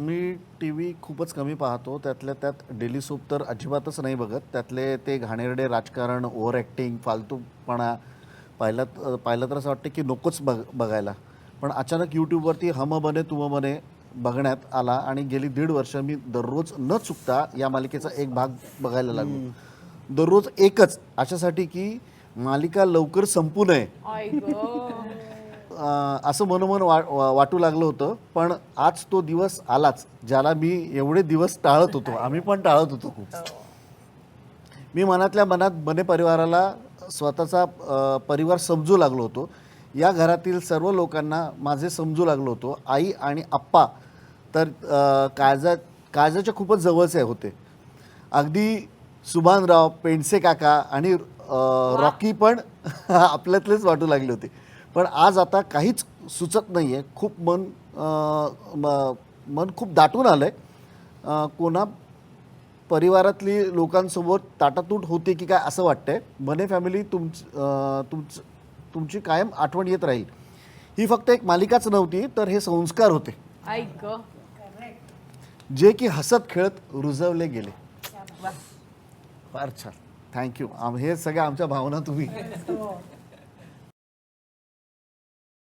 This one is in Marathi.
मी टी व्ही खूपच कमी पाहतो. त्यातल्या त्यात डेली सोप तर अजिबातच नाही बघत. त्यातले ते घाणेरडे राजकारण ओव्हर ॲक्टिंग फालतूपणा पाहिलं पाहिलं तर असं वाटतं की नकोच बघ बघायला. पण अचानक यूट्यूबवरती हम बने तुम बने बघण्यात आला आणि गेली दीड वर्ष मी दररोज न चुकता या मालिकेचा एक भाग बघायला लागलो. दररोज एकच अशासाठी की मालिका लवकर संपू नये. असं मनोमन वा वा- वाटू लागलं होतं पण आज तो दिवस आलाच ज्याला मी एवढे दिवस टाळत होतो. आम्ही पण टाळत होतो खूप. मी मनातल्या मनात बने परिवाराला स्वतःचा परिवार समजू लागलो होतो. या घरातील सर्व लोकांना माझे समजू लागलो होतो. आई आणि आप्पा तर काळजा काळजाच्या खूपच जवळचे होते. अगदी सुभानराव पेंडसे काका आणि रॉकी पण आपल्यातलेच वाटू लागले होते. पण आज आता काहीच सुचत नाही आहे खूप मन म- मन खूप दाटून आलं आहे कोणा परिवारातली लोकांसोबत ताटातूट होते की काय असं वाटतंय. बने फॅमिली तुमच अं, तुमच तुमची कायम आठवण येत राहील. ही फक्त एक मालिकाच नव्हती तर हे संस्कार होते. जे की हसत खेळत रुजवले गेले. फार छान. थँक्यू. आम हे सगळ्या आमच्या भावना तुम्ही.